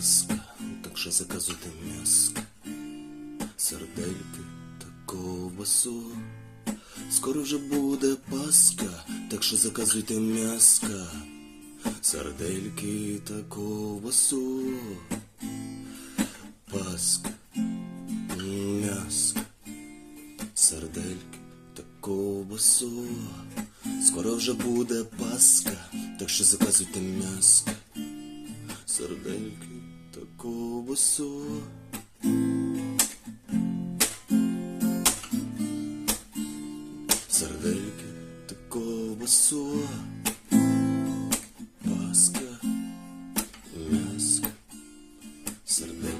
Пасха, так що заказуйте м'яско, сардельки та ковбасу. Скоро вже буде Пасха, так що заказуйте м'яска, сардельки та ковбасу. Пасха, м'яска, сардельки та ковбасу. Скоро вже буде Пасха, так що заказуйте таку босу. Сардельки та ковбасу, паска, м'яск, сардельки.